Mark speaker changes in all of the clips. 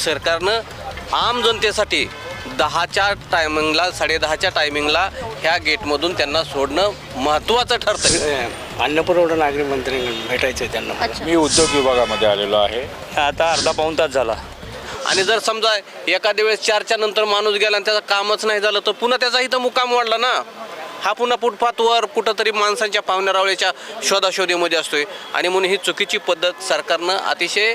Speaker 1: सरकारनं आम जनतेसाठी दहाच्या टायमिंगला साडेदहाच्या टायमिंगला ह्या गेटमधून त्यांना सोडणं महत्त्वाचं ठरतं
Speaker 2: अन्नपुरवठा नागरी मंत्र्यांकडून भेटायचं आहे त्यांना.
Speaker 3: मी उद्योग विभागामध्ये आलेलो आहे.
Speaker 4: आता अर्धा पाऊण तास झाला.
Speaker 1: आणि जर समजा एखाद्या वेळेस चारच्या नंतर माणूस गेला आणि त्याचं कामच नाही झालं तर पुन्हा त्याचा इथं मुकाम वाढला ना? हा पुन्हा फुटपाथवर कुठंतरी माणसांच्या पाहुण्यारावळीच्या शोधाशोधीमध्ये असतोय. आणि म्हणून ही चुकीची पद्धत सरकारनं अतिशय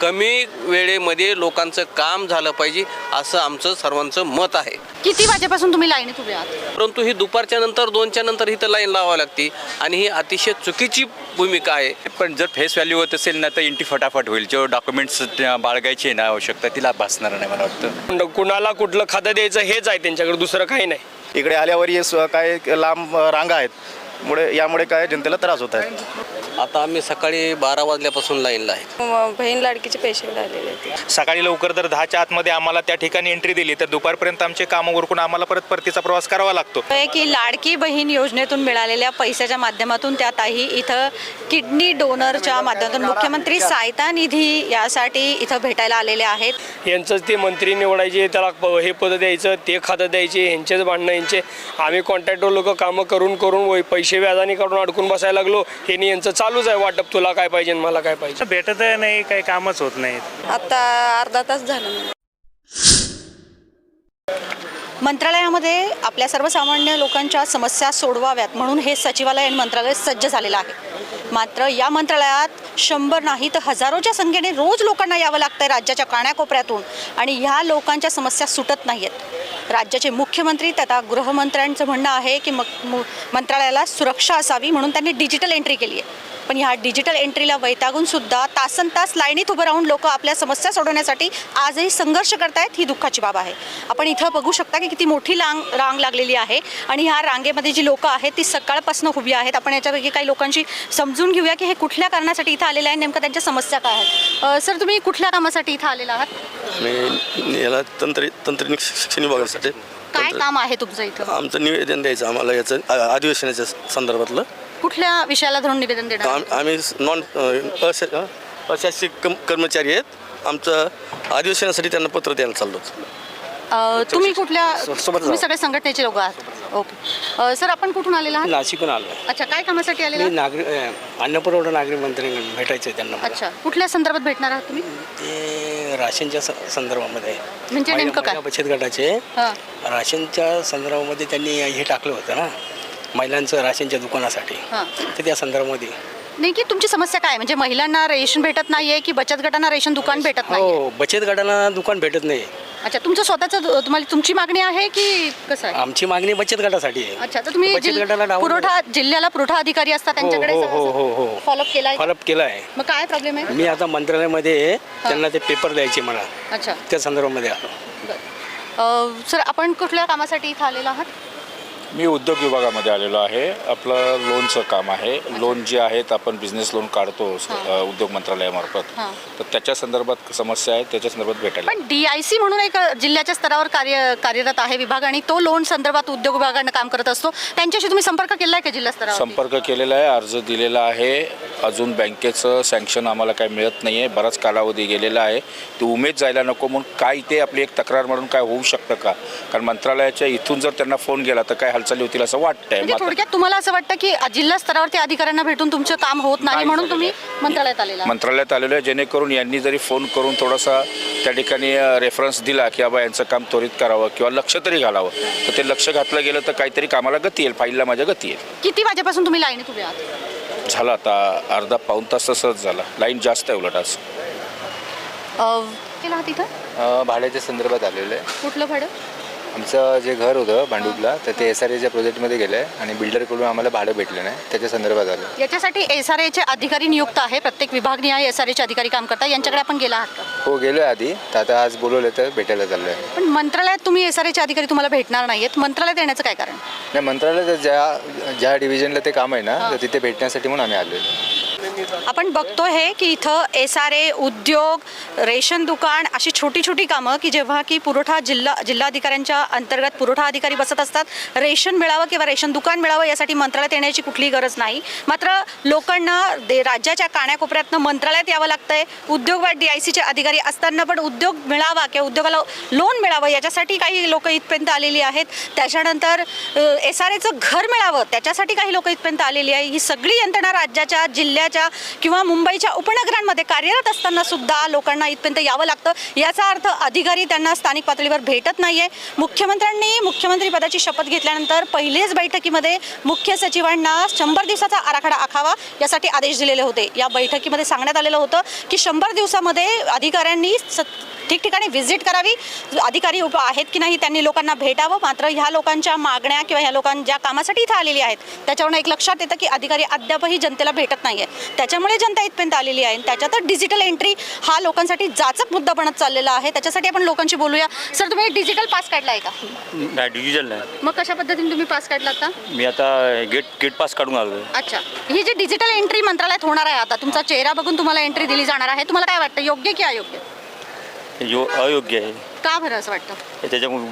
Speaker 1: कमी वेळेमध्ये लोकांचं काम झालं पाहिजे असं आमचं सर्वांचं मत आहे.
Speaker 5: किती वाजेपासून तुम्ही लाईनीत उभे आहात?
Speaker 1: परंतु ही दुपारच्या नंतर दोनच्या नंतर इथं लाईन लावावी लागते आणि ही अतिशय चुकीची भूमिका आहे.
Speaker 3: पण जर फेस व्हॅल्यू होत असेल ना तर इंटी फटाफट होईल. जो डॉक्युमेंट्स बाळगायची ना आवश्यकता तिला भासणार नाही मला वाटतं.
Speaker 4: कुणाला कुठलं खातं द्यायचं हेच आहे त्यांच्याकडे दुसरं काही नाही.
Speaker 6: इकडे आल्यावर काय लांब रांगा आहेत. मुळे यामुळे काय जनतेला त्रास होत आहे.
Speaker 1: आता आम्ही सकाळी बारा वाजल्यापासून लाईनला आहे.
Speaker 7: बहीण लाडकीचे पैसे आलेले
Speaker 8: सकाळी लवकर जर दहाच्या आतमध्ये आम्हाला त्या ठिकाणी एंट्री दिली. तर दुपारपर्यंत आमचे कामं उरकून आम्हाला परत परतीचा प्रवास करावा लागतो.
Speaker 5: आहे की लाडकी बहीण योजनेतून मिळालेल्या पैशाच्या माध्यमातून त्या ताई इथं किडनी डोनरच्या माध्यमातून मुख्यमंत्री सहायता निधी यासाठी इथं भेटायला आलेले आहेत.
Speaker 4: यांचंच ते मंत्री निवडायचे त्याला प- हे पद द्यायचं ते खातं द्यायचे यांचेच भांडणं यांचे आम्ही कॉन्ट्रॅक्टर लोक कामं करून करून वै- पैसे व्याजाने काढून अडकून बसायला लागलो. हे यांचं चालूच आहे वाटप. तुला काय पाहिजे आणि मला काय पाहिजे?
Speaker 8: भेटत नाही काही कामच होत नाहीत.
Speaker 7: आता अर्धा तास झालं.
Speaker 5: मंत्रालयामध्ये आपल्या सर्वसामान्य लोकांच्या समस्या सोडवाव्यात म्हणून हे सचिवालय आणि मंत्रालय सज्ज झालेलं आहे. मात्र या मंत्रालयात शंभर नाही तर हजारोच्या संख्येने रोज लोकांना यावं लागतं आहे राज्याच्या काण्याकोपऱ्यातून आणि ह्या लोकांच्या समस्या सुटत नाही आहेत राज्याचे मुख्यमंत्री तथा गृहमंत्र्यांचं म्हणणं आहे की मग मंत्रालयाला सुरक्षा असावी म्हणून त्यांनी डिजिटल एंट्री केली आहे पण ह्या डिजिटल एंट्रीला वैतागून सुद्धा तासन तास लाईनीत उभं राहून लोक आपल्या समस्या सोडवण्यासाठी आजही संघर्ष करतायत ही दुःखाची बाब आहे. आपण इथं बघू शकता की किती मोठी रांग रांग लागलेली आहे आणि ह्या रांगेमध्ये जी लोकं आहेत ती सकाळपासून उभी आहेत. आपण याच्यापैकी काही लोकांशी समजून घेऊया की हे कुठल्या कारणासाठी इथं आलेले आहे नेमकं त्यांच्या समस्या काय आहेत? सर तुम्ही कुठल्या कामासाठी इथं आलेला आहात?
Speaker 6: मी याला तंत्र तंत्रनिक शिक्षण विभागासाठी
Speaker 5: काय काम आहे तुमचं इथं?
Speaker 6: आमचं निवेदन द्यायचं आम्हाला याचं अधिवेशनाच्या संदर्भातलं.
Speaker 5: कुठल्या विषयाला धरून निवेदन देणार?
Speaker 6: आम- आम्ही नॉन अशा अशासकीय कम कर्मचारी आहेत. आमचं अधिवेशनासाठी त्यांना पत्र द्यायला चाललो
Speaker 5: अ, तुम्ही कुठल्या
Speaker 6: सोबत
Speaker 5: तुम्ही
Speaker 6: जाऊ.
Speaker 5: सगळे संघटनेचे लोक आहात. ओके. अ, सर आपण कुठून आलेला आहात?
Speaker 2: नाशिकहून आलो.
Speaker 5: अच्छा काय कामासाठी आलेला
Speaker 2: मी
Speaker 5: आहात?
Speaker 2: नागरी अ, अन्नपुरवठा नागरी मंत्र्यांकडून भेटायचं आहे त्यांना मला.
Speaker 5: अच्छा कुठल्या संदर्भात भेटणार आहात तुम्ही?
Speaker 2: ते राशनच्या स- संदर्भामध्ये.
Speaker 5: म्हणजे
Speaker 2: महिला-
Speaker 5: नेमकं काय?
Speaker 2: महिला बचत गटाचे.
Speaker 5: हां.
Speaker 2: राशनच्या संदर्भामध्ये त्यांनी हे टाकलं होतं ना. महिलांचं राशनच्या दुकानासाठी.
Speaker 5: हां.
Speaker 2: तर त्या संदर्भामध्ये.
Speaker 5: नाही की तुमची समस्या काय? आहे? म्हणजे महिलांना रेशन भेटत नाहीये की बचत गटांना रेशन दुकान भेटत नाही
Speaker 2: हो बचत गटाला दुकान भेटत नाही.
Speaker 5: अच्छा तुमचं स्वतःचं दु- तुम्हाला तुमची मागणी आहे की कसं आहे?
Speaker 2: आमची मागणी बचत गटासाठी आहे.
Speaker 5: अच्छा तर तुम्ही
Speaker 2: बचत
Speaker 5: जिल-
Speaker 2: गटाला डावून
Speaker 5: पुरवठा जिल्ह्याला पुरवठा अधिकारी असतात त्यांच्याकडे
Speaker 2: हो, हो, हो, हो.
Speaker 5: फॉलोअप केलाय?
Speaker 2: फॉलोअप केला आहे
Speaker 5: मग काय प्रॉब्लेम आहे?
Speaker 2: मी आता मंत्रालयामध्ये त्यांना ते पेपर द्यायचे मला
Speaker 5: अच्छा.
Speaker 2: त्या संदर्भामध्ये. आलो
Speaker 5: बरं. अ, सर आपण कुठल्या कामासाठी इथं आलेला आहात?
Speaker 3: मी उद्योग विभागामध्ये आलेलो आहे. आपलं लोनचं काम आहे. लोन जे आहेत आपण बिझनेस लोन काढतो उद्योग मंत्रालयामार्फत. तर त्याच्या संदर्भात समस्या आहे त्याच्या संदर्भात भेटायला
Speaker 5: पण डी आय सी म्हणून एक जिल्ह्याच्या स्तरावर कार्य कार्यरत आहे विभाग आणि तो लोन संदर्भात उद्योग विभागानं काम करत असतो. त्यांच्याशी तुम्ही संपर्क केला आहे का जिल्हा स्तरावर
Speaker 3: संपर्क केलेला आहे अर्ज दिलेला आहे. अजून बँकेचं सँक्शन आम्हाला काय मिळत नाही आहे बराच कालावधी गेलेला आहे. ते उमेद जायला नको म्हणून काय ते आपली एक तक्रार म्हणून काय होऊ शकतं का? कारण मंत्रालयाच्या इथून जर त्यांना फोन गेला तर काय हालचाली होतील असं वाटतंय.
Speaker 5: म्हणजे थोडक्यात तुम्हाला असं वाटतं की जिल्हा स्तरावरती अधिकाऱ्यांना भेटून तुमचं काम होत नाही म्हणून तुम्ही मंत्रालयात आलेला.
Speaker 3: मंत्रालयात आलेलो आहे. जेणेकरून यांनी जरी फोन करून थोडासा त्या ठिकाणी रेफरन्स दिला की बाबा यांचं काम त्वरित करावं किंवा लक्ष तरी घालावं. तर ते लक्ष घातलं गेलं तर काहीतरी कामाला गती येईल. फाईलला माझ्या गती येईल.
Speaker 5: किती वाजेपासून तुम्ही लाईनीत उभे आहात?
Speaker 3: झालं आता अर्धा पाऊण तास तसंच झाला. लाईन जास्त आहे उलट आज.
Speaker 5: केला
Speaker 9: भाड्याच्या संदर्भात आलेलं आहे.
Speaker 5: कुठलं भाडं?
Speaker 9: आमचं जे घर होतं भांडूपला तर ते एस आर एच्या प्रोजेक्टमध्ये गेलं आहे आणि बिल्डरकडून आम्हाला भाडं भेटलं नाही. त्याच्या संदर्भात आलं.
Speaker 5: याच्यासाठी एस आर एचे अधिकारी नियुक्त आहे प्रत्येक विभागनिहाय एस आर एचे अधिकारी काम करतात. यांच्याकडे आपण गेला आहात का?
Speaker 9: हो गेलो आहे आधी. तर आता आज बोलवलं तर भेटायला चाललं आहे
Speaker 5: पण मंत्रालयात तुम्ही एस आर एचे अधिकारी तुम्हाला भेटणार नाहीयेत. मंत्रालयात येण्याचं काय कारण?
Speaker 9: नाही मंत्रालयात ज्या ज्या डिव्हिजनला ते काम आहे ना तर तिथे भेटण्यासाठी म्हणून आम्ही आलो
Speaker 5: आपण बघतो हे की इथं एस आर ए उद्योग रेशन दुकान अशी छोटी छोटी कामं की जेव्हा की पुरवठा जिल्हा जिल्हाधिकाऱ्यांच्या अंतर्गत पुरवठा अधिकारी बसत असतात रेशन मिळावं किंवा रेशन दुकान मिळावं यासाठी मंत्रालयात येण्याची कुठलीही गरज नाही. मात्र लोकांना दे राज्याच्या काण्याकोपऱ्यातनं मंत्रालयात यावं लागतंय. उद्योग वा डी आय सीचे अधिकारी असताना पण उद्योग मिळावा किंवा उद्योगाला लोन मिळावं याच्यासाठी काही लोक इथपर्यंत आलेली आहेत. त्याच्यानंतर एस आर एचं घर मिळावं त्याच्यासाठी काही लोक इथपर्यंत आलेली आहे. ही सगळी यंत्रणा राज्याच्या जिल्ह्याच्या किंवा मुंबईच्या उपनगरांमध्ये कार्यरत असताना सुद्धा लोकांना इथपर्यंत यावं लागतं. याचा अर्थ अधिकारी त्यांना स्थानिक पातळीवर भेटत नाहीये. मुख्यमंत्र्यांनी मुख्यमंत्री पदाची शपथ घेतल्यानंतर पहिलेच बैठकीमध्ये मुख्य सचिवांना शंभर दिवसाचा आराखडा आखावा यासाठी आदेश दिलेले होते. या बैठकीमध्ये सांगण्यात आलेलं होतं की शंभर दिवसामध्ये अधिकाऱ्यांनी स ठिकठिकाणी व्हिजिट करावी. अधिकारी उप आहेत की नाही त्यांनी लोकांना भेटावं. मात्र ह्या लोकांच्या मागण्या किंवा ह्या लोकां ज्या कामासाठी इथं आलेली आहेत त्याच्यावरून एक लक्षात येतं की अधिकारी अद्यापही जनतेला भेटत नाही आहे त्याच्यामुळे जनता इथपर्यंत आलेली आहे. त्याच्यातच डिजिटल एंट्री हा लोकांसाठी जाचक मुद्दा बनत चाललेला आहे. त्याच्यासाठी आपण लोकांशी बोलूया. सर तुम्ही डिजिटल पास काढला आहे का?
Speaker 10: नाही डिजिटल नाही.
Speaker 5: मग कशा पद्धतीने तुम्ही पास काढला आता?
Speaker 10: मी आता गेट गेट पास काढून आलो
Speaker 5: अच्छा. ही जी डिजिटल एंट्री मंत्रालयात होणार आहे आता तुमचा चेहरा बघून तुम्हाला एंट्री दिली जाणार आहे. तुम्हाला काय वाटतं? योग्य की अयोग्य?
Speaker 10: यो अयोग्य आहे.
Speaker 5: का बरं असं वाटतं?
Speaker 10: त्याच्यामुळे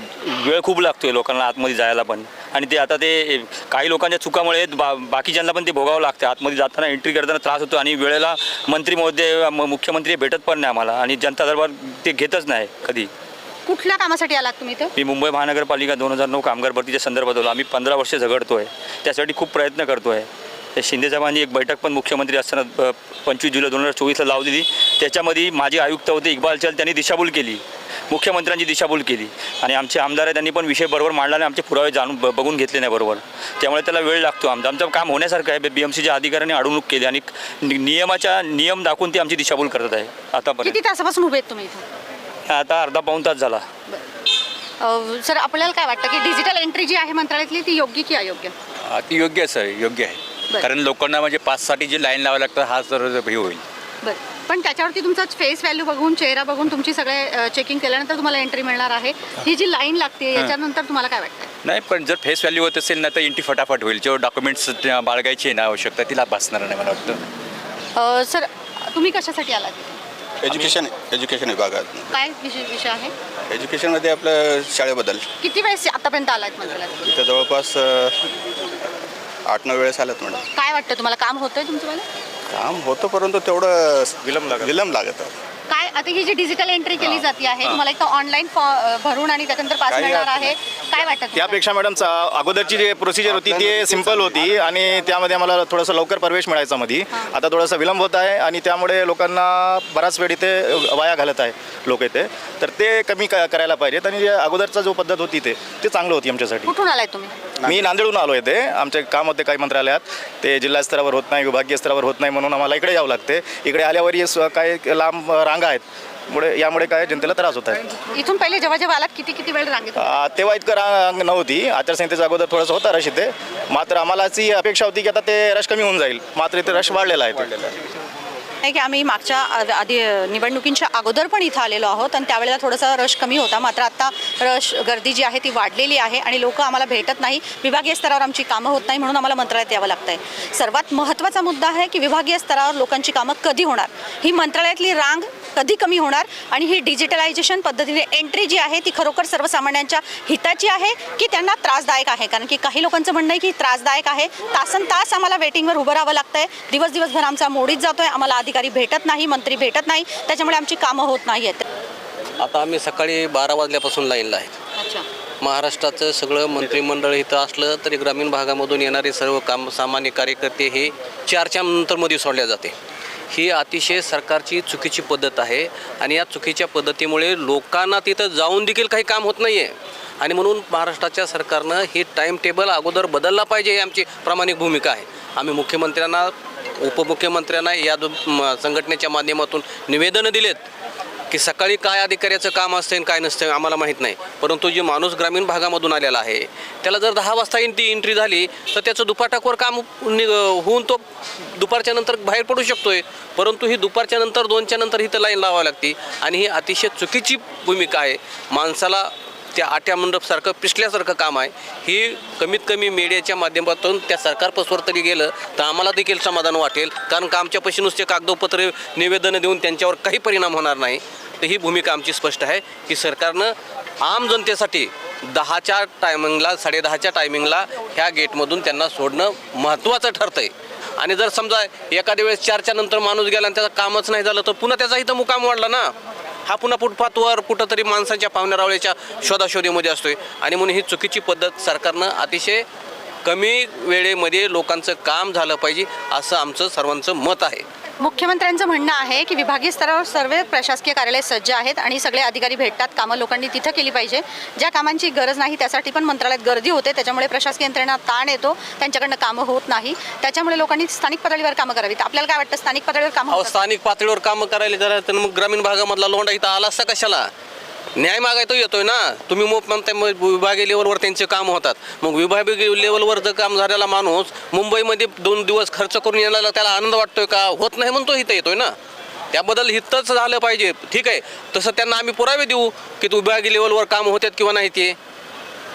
Speaker 10: वेळ खूप लागतोय लोकांना आतमध्ये जायला पण. आणि ते आता ते काही लोकांच्या चुकामुळे बा बाकीच्यांना पण ते भोगावं लागतं. आतमध्ये जाताना एंट्री करताना त्रास होतो आणि वेळेला मंत्री महोदय म- मुख्यमंत्री भेटत पण नाही आम्हाला. आणि जनता दरबार ते घेतच नाही कधी.
Speaker 5: कुठल्या कामासाठी आलात तुम्ही इथं?
Speaker 10: मी मुंबई महानगरपालिका दोन हजार नऊ कामगार भरतीच्या संदर्भात आलो. आम्ही पंधरा वर्ष झगडतो आहे त्यासाठी खूप प्रयत्न करतो आहे त्या शिंदे साहेबांनी एक बैठक पण मुख्यमंत्री असताना पंचवीस जुलै दोन हजार चोवीसला लावलेली. त्याच्यामध्ये माझे आयुक्त होते इक्बाल चल त्यांनी दिशाभूल केली. मुख्यमंत्र्यांची दिशाभूल केली. आणि आमचे आमदार आहे त्यांनी पण विषय बरोबर मांडला आणि आमचे पुरावे जाणून बघून घेतले नाही बरोबर. त्यामुळे त्याला वेळ लागतो आमचं. आमचं काम होण्यासारखं आहे. बी एम सीच्या अधिकाऱ्यांनी अडवणूक केली आणि नि- नियमाच्या नियम दाखवून ती आमची दिशाभूल करत आहे आतापर्यंत.
Speaker 5: किती तासापासून उभे आहेत तुम्ही इथं?
Speaker 10: आता अर्धा पाऊण तास झाला.
Speaker 5: सर आपल्याला काय वाटतं की डिजिटल एंट्री जी आहे मंत्रालयातली ती योग्य की अयोग्य?
Speaker 11: ती योग्य आहे सर. योग्य आहे. कारण लोकांना म्हणजे पाससाठी जी लाईन लावावी लागतं हा सर हे होईल.
Speaker 5: बरं. पण त्याच्यावरती तुमचा फेस व्हॅल्यू बघून चेहरा बघून तुमची सगळे चेकिंग केल्यानंतर तुम्हाला एंट्री मिळणार आहे. ही जी लाईन लागते याच्यानंतर तुम्हाला काय वाटतं
Speaker 11: नाही पण जर फेस व्हॅल्यू होत असेल ना तर इंटी फटाफट होईल. जेव्हा डॉक्युमेंट्स बाळगायची ना आवश्यकता तिला भासणार नाही मला वाटतं.
Speaker 5: सर तुम्ही कशासाठी आलात?
Speaker 6: एज्युकेशन एज्युकेशन विभागात
Speaker 5: काय विषय विषय आहे?
Speaker 6: एज्युकेशनमध्ये आपलं शाळेबद्दल.
Speaker 5: किती वेळेस आतापर्यंत आलात
Speaker 6: इथं जवळपास आठ नऊ वेळेस आलं मॅडम
Speaker 5: काय वाटतं तुम्हाला? काम होतंय तुमचं मला
Speaker 6: काम होतं परंतु तेवढं विलंब लागत. विलंब लागत.
Speaker 5: आता ही जी डिजिटल एंट्री केली जाते आहे तुम्हाला एक ऑनलाईन भरून आणि त्याच्यानंतर पास
Speaker 6: काही
Speaker 5: मिळणार आहे. काय वाटतं?
Speaker 12: त्यापेक्षा मॅडम अगोदरची जी प्रोसिजर होती ती सिंपल होती आणि त्यामध्ये आम्हाला थोडंसं लवकर प्रवेश मिळायचा मध्ये आता थोडासा विलंब होत आहे आणि त्यामुळे लोकांना बराच वेळ इथे वाया घालत आहे लोक इथे. तर ते कमी क- करायला पाहिजेत आणि जे अगोदरचा जो पद्धत होती ते ते चांगलं होती आमच्यासाठी.
Speaker 5: कुठून आलाय तुम्ही?
Speaker 12: मी नांदेडहून आलो इथे. आमचे काम होते काही मंत्रालयात. ते जिल्हा स्तरावर होत नाही विभागीय स्तरावर होत नाही म्हणून आम्हाला इकडे यावं लागते. इकडे आल्यावर काय लांब रांगा आहेत. मुळे यामुळे काय जनतेला त्रास होत आहे.
Speaker 5: इथून पहिले जेव्हा जेव्हा आलात किती किती वेळ रांगेत होते?
Speaker 12: आ, तेव्हा इतकं रांग नव्हती. आचारसंहितेच्या अगोदर थोडंसं होता रश इथे. मात्र आम्हाला अशी अपेक्षा होती की आता ते रश कमी होऊन जाईल. मात्र इथे रश वाढलेला आहे ते.
Speaker 5: की आम्ही मागच्या आधी निवडणुकींच्या अगोदर पण इथं आलेलो आहोत आणि त्यावेळेला थोडासा रश कमी होता. मात्र आता रश गर्दी जी आहे ती वाढलेली आहे आणि लोक आम्हाला भेटत नाही. विभागीय स्तरावर आमची कामं होत नाही म्हणून आम्हाला मंत्रालयात यावं लागतं आहे सर्वात महत्त्वाचा मुद्दा आहे की विभागीय स्तरावर लोकांची कामं कधी होणार? ही मंत्रालयातली रांग कधी कमी होणार आणि ही डिजिटलायझेशन पद्धतीने एंट्री जी आहे ती खरोखर सर्वसामान्यांच्या हिताची आहे की त्यांना त्रासदायक आहे? कारण की काही लोकांचं म्हणणं आहे की त्रासदायक आहे. तासन तास आम्हाला वेटिंगवर उभं राहावं लागतंय. दिवस दिवसभर आमचा मोडीत जातोय. आम्हाला अधिकारी भेटत नाही मंत्री भेटत नाही. त्याच्यामुळे आमची कामं होत नाही आहेत
Speaker 1: आता आम्ही सकाळी बारा वाजल्यापासून लाईनला आहे
Speaker 5: अच्छा.
Speaker 1: महाराष्ट्राचं सगळं मंत्रिमंडळ इथं असलं तरी ग्रामीण भागामधून येणारे सर्व काम सामान्य कार्यकर्ते हे चारच्या नंतरमध्ये सोडल्या जाते. ही अतिशय सरकारची चुकीची पद्धत आहे. आणि या चुकीच्या पद्धतीमुळे लोकांना तिथं जाऊन देखील काही काम होत नाही आहे आणि म्हणून महाराष्ट्राच्या सरकारनं हे टाईम टेबल अगोदर बदलला पाहिजे ही आमची प्रामाणिक भूमिका आहे. आम्ही मुख्यमंत्र्यांना उपमुख्यमंत्र्यांना या म- संघटनेच्या माध्यमातून निवेदनं दिलेत. की सकाळी काय अधिकाऱ्याचं काम असतं आणि काय नसतं आम्हाला माहीत नाही. परंतु जे माणूस ग्रामीण भागामधून आलेला आहे त्याला जर दहा वाजता एंट्री एंट्री झाली तर त्याचं दुपारटाकवर काम नि- होऊन तो दुपारच्या नंतर बाहेर पडू शकतोय. परंतु ही दुपारच्या नंतर दोनच्या नंतर इथं लाईन लावावी लागते. आणि ही अतिशय चुकीची भूमिका आहे. माणसाला त्या आट्या मंडपसारखं पिसल्यासारखं काम आहे. ही कमीत कमी मीडियाच्या माध्यमातून त्या सरकारपासवर तरी गेलं तर आम्हाला देखील समाधान वाटेल. कारण का आमच्यापाशी नुसते कागदोपत्र निवेदनं देऊन त्यांच्यावर काही परिणाम होणार नाही. तर ही भूमिका आमची स्पष्ट आहे की सरकारनं आम जनतेसाठी दहाच्या टायमिंगला साडेदहाच्या टायमिंगला ह्या गेटमधून त्यांना सोडणं महत्त्वाचं ठरतं आहे आणि जर समजा एखाद्या वेळेस चारच्या नंतर माणूस गेला आणि त्याचं कामच नाही झालं तर पुन्हा त्याचा इथं मुकाम वाढला ना. हा पुन्हा फुटपाथवर कुठंतरी माणसांच्या पाहुण्यारावळ्याच्या शोधाशोधीमध्ये असतोय. आणि म्हणून ही चुकीची पद्धत सरकारनं अतिशय कमी वेळेमध्ये लोकांचं काम झालं पाहिजे असं आमचं सर्वांचं मत आहे.
Speaker 5: मुख्यमंत्र्यांचं म्हणणं आहे की विभागीय स्तरावर सर्व प्रशासकीय कार्यालय सज्ज आहेत आणि सगळे अधिकारी भेटतात. कामं लोकांनी तिथं केली पाहिजे. ज्या कामांची गरज नाही त्यासाठी पण मंत्रालयात गर्दी होते. त्याच्यामुळे प्रशासकीय यंत्रणा ताण येतो. त्यांच्याकडनं कामं होत नाही. त्याच्यामुळे लोकांनी स्थानिक पातळीवर कामं करावीत. आपल्याला काय वाटतं? स्थानिक पातळीवर कामं?
Speaker 1: स्थानिक पातळीवर कामं करायला जरा तर मग ग्रामीण भागामधला लोंढा इथं आला असता कशाला? न्याय मागायला तो येतोय ना. तुम्ही मग म्हणताय मग विभागीय लेवलवर त्यांचे काम होतात. मग विभागीय लेवलवर जर काम झालेला माणूस मुंबईमध्ये दोन दिवस खर्च करून येण्याला त्याला आनंद वाटतोय का? होत नाही म्हणून तो इथं येतोय ना. त्याबद्दल हितच झालं पाहिजे. ठीक आहे. तसं त्यांना आम्ही पुरावे देऊ की तू विभागीय लेवलवर काम होतात किंवा नाही ते.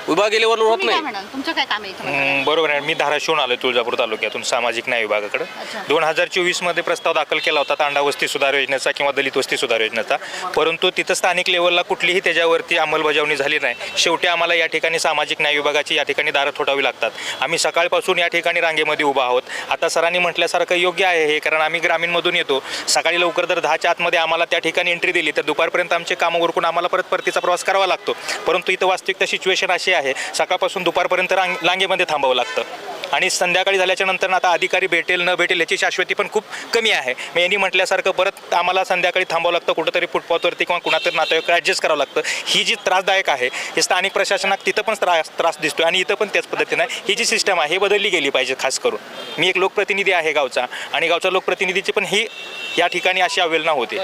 Speaker 1: विभागीय लेवलवर होत
Speaker 5: तुम्ही काय
Speaker 1: नाही
Speaker 5: म्हणाल? तुमचं काय काम आहे इथं
Speaker 8: हम्म, बरोबर आहे. मी धाराशिवून आलो तुळजापूर तालुक्यातून सामाजिक न्याय विभागाकडे.
Speaker 5: अच्छा.
Speaker 8: दोन हजार चोवीसमध्ये प्रस्ताव दाखल केला होता तांडा वस्ती सुधार योजनेचा किंवा दलित वस्ती सुधार योजनेचा. परंतु तिथं स्थानिक लेवलला कुठलीही त्याच्यावरती अंमलबजावणी झाली नाही. शेवटी आम्हाला या ठिकाणी सामाजिक न्याय विभागाची या ठिकाणी दारं थोडावी लागतात. आम्ही सकाळपासून या ठिकाणी रांगेमध्ये उभा आहोत. आता सरांनी म्हटल्यासारखं योग्य आहे हे कारण आम्ही ग्रामीणमधून येतो. सकाळी लवकर जर दहाच्या आतमध्ये आम्हाला त्या ठिकाणी एंट्री दिली तर दुपारपर्यंत आमचे कामं उरकून आम्हाला परत परतीचा प्रवास करावा लागतो. परंतु इथं वास्तविकता सिच्युएशन अशी आहे. सकाळपासून दुपारपर्यंत रांग लांगेमध्ये थांबावं लागतं. आणि संध्याकाळी झाल्याच्यानंतर आता अधिकारी भेटेल न भेटेल याची शाश्वती पण खूप कमी आहे. मग यांनी म्हटल्यासारखं परत आम्हाला संध्याकाळी थांबावं लागतं कुठंतरी फुटपाथवरती किंवा कुणातरी नातेवाईक ॲडजस्ट करावं लागतं. ही जी त्रासदायक आहे हे स्थानिक प्रशासनात तिथं पण त्रास त्रास दिसतो आणि इथं पण त्याच पद्धतीनं ही जी सिस्टम आहे हे बदलली गेली पाहिजे खास करून. मी एक लोकप्रतिनिधी आहे गावचा आणि गावच्या लोकप्रतिनिधीची पण ही या ठिकाणी अशी अवेलना होते.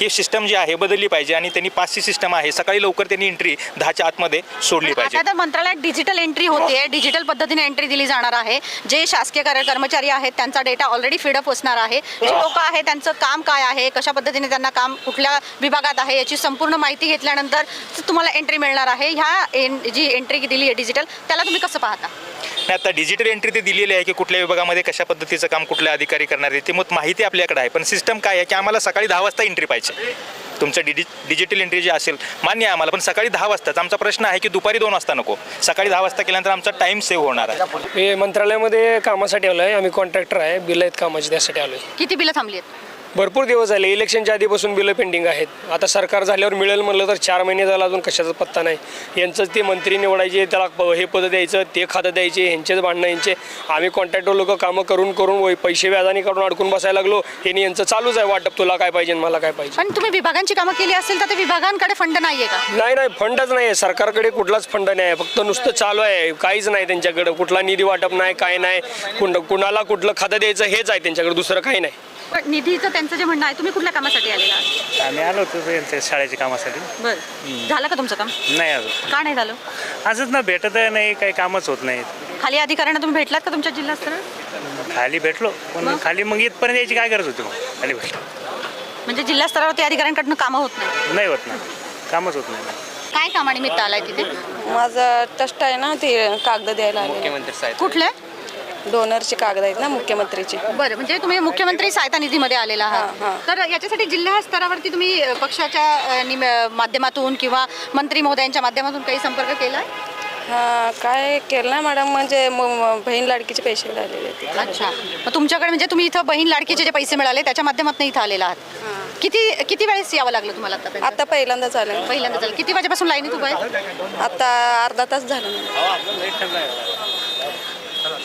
Speaker 8: ही सिस्टम जी आहे बदलली पाहिजे आणि त्यांनी पाचची सिस्टम आहे. सकाळी लवकर त्यांनी एंट्री दहाच्या आतमध्ये सोडली पाहिजे.
Speaker 5: आता तर मंत्रालयात डिजिटल एंट्री होते. डिजिटल पद्धतीने एंट्री दिली जाणार आहे. जे शासकीय कार्य कर्मचारी आहेत त्यांचा डेटा ऑलरेडी फीडअप असणार आहे. जे लोक आहे त्यांचं काम काय आहे कशा पद्धतीने त्यांना काम कुठल्या विभागात आहे याची संपूर्ण माहिती घेतल्यानंतर तुम्हाला एंट्री मिळणार आहे. ह्या एन जी एंट्री दिली आहे डिजिटल त्याला तुम्ही कसं पाहता?
Speaker 8: नाही आता डिजिटल एंट्री ते दिलेली आहे की कुठल्या विभागामध्ये कशा पद्धतीचं काम कुठल्या अधिकारी करणार आहे ते मग माहिती आपल्याकडे आहे. पण सिस्टम काय आहे की आम्हाला सकाळी दहा वाजता एंट्री पाहिजे. तुमचं डिजि डिजिटल एंट्री जे असेल मान्य आहे आम्हाला पण सकाळी दहा वाजताच. आमचा प्रश्न आहे की दुपारी दोन वाजता नको. सकाळी दहा वाजता केल्यानंतर आमचा टाईम सेव्ह होणार आहे.
Speaker 4: हे मंत्रालयामध्ये कामासाठी आलो आहे आम्ही कॉन्ट्रॅक्टर आहे. बिल आहेत कामाची त्यासाठी आलो आहे
Speaker 5: किती बिलं थांबली आहेत?
Speaker 4: भरपूर दिवस झाले. इलेक्शनच्या आधीपासून बिलं पेंडिंग आहेत. आता सरकार झाल्यावर मिळेल म्हणलं तर चार महिने झाला अजून कशाचा पत्ता नाही. यांचंच ते मंत्री निवडायचे त्याला प- हे पद द्यायचं ते खातं द्यायचे यांचेच भांडणं यांचे आम्ही कॉन्ट्रॅक्टर लोक कामं करून करून पैसे व्याजाने काढून अडकून बसायला लागलो. यांनी यांचं चालूच आहे वाटप. तुला काय पाहिजे मला काय पाहिजे?
Speaker 5: पण तुम्ही विभागांची कामं केली असेल तर ते विभागांकडे फंड नाही आहे का?
Speaker 4: नाही नाही फंडच नाही आहे सरकारकडे कुठलाच फंड नाही आहे. फक्त नुसतं चालू आहे. काहीच नाही त्यांच्याकडे. कुठला निधी वाटप नाही काय नाही. कुण कुणाला कुठलं खातं द्यायचं हेच आहे त्यांच्याकडे. दुसरं काही नाही.
Speaker 5: पण निधीचं त्यांचं जे म्हणणं आहे तुम्ही कुठल्या कामासाठी आलेला आहात?
Speaker 13: आम्ही आलो होतो यांच्या शाळेच्या कामासाठी.
Speaker 5: बरं. झालं का तुमचं काम?
Speaker 13: नाही अजून.
Speaker 5: का नाही झालं?
Speaker 13: असंच ना भेटत नाही काही कामच होत नाही
Speaker 5: खाली अधिकाऱ्यांना तुम्ही भेटलात का तुमच्या जिल्हा स्तरावर
Speaker 13: खाली भेटलो पण खाली मग इथपर्यंत यायची काय गरज होती मग? खाली भेटलो.
Speaker 5: म्हणजे जिल्हा स्तरावरती अधिकाऱ्यांकडनं कामं होत नाही?
Speaker 13: नाही होत ना. कामच होत नाही.
Speaker 5: काय कामानिमित्त आलाय तिथे?
Speaker 7: माझं ट्रस्ट आहे ना ते कागद द्यायला आले
Speaker 5: कुठले?
Speaker 7: डोनरचे कागद आहेत ना मुख्यमंत्रीचे.
Speaker 5: बरं म्हणजे तुम्ही मुख्यमंत्री सहायता निधीमध्ये आलेला
Speaker 7: हां,
Speaker 5: आहात.
Speaker 7: हां.
Speaker 5: तर याच्यासाठी जिल्हा स्तरावरती तुम्ही अ, पक्षाच्या अ, निम- माध्यमातून किंवा मंत्री महोदयांच्या माध्यमातून काही संपर्क केला
Speaker 7: हां काय केलं ना मॅडम म्हणजे म- म- बहीण लाडकीचे पैसे मिळालेले आहेत.
Speaker 5: अच्छा. मग तुमच्याकडे म्हणजे तुम्ही इथं बहीण लाडकीचे जे पैसे मिळाले त्याच्या माध्यमातून इथं आलेला आहात. किती किती वेळेस यावं लागलं तुम्हाला आता
Speaker 7: आता पहिल्यांदाच आलं.
Speaker 5: पहिल्यांदा झालं किती वाजेपासून लाईनीत उभं आहे
Speaker 7: आता अर्धा तास झालं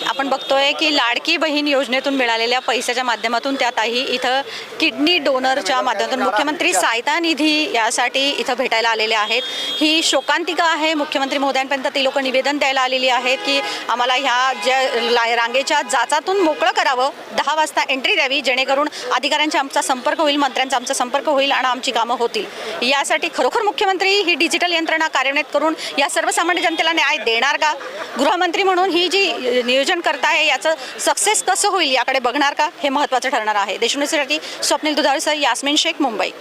Speaker 5: आपण बघतोय की लाडकी बहीण योजनेतून मिळालेल्या पैशाच्या माध्यमातून त्यातही इथं किडनी डोनरच्या माध्यमातून मुख्यमंत्री सायता निधी यासाठी इथं भेटायला आलेले आहेत. ही शोकांतिका आहे. मुख्यमंत्री महोदयांपर्यंत ती लोक निवेदन द्यायला आलेली आहेत की आम्हाला ह्या ज्या रांगेच्या जाचातून मोकळं करावं. दहा वाजता एंट्री द्यावी जेणेकरून अधिकाऱ्यांचा आमचा संपर्क होईल मंत्र्यांचा आमचा संपर्क होईल आणि आमची कामं होतील. यासाठी खरोखर मुख्यमंत्री ही डिजिटल यंत्रणा कार्यान्वित करून या सर्वसामान्य जनतेला न्याय देणार का? गृहमंत्री म्हणून ही जी नियोजन करताय याचं सक्सेस कसं होईल याकडे बघणार का? हे महत्त्वाचं ठरणार आहे. देशमुखसाठी स्वप्नील दुधाळसह यास्मिन शेख मुंबई.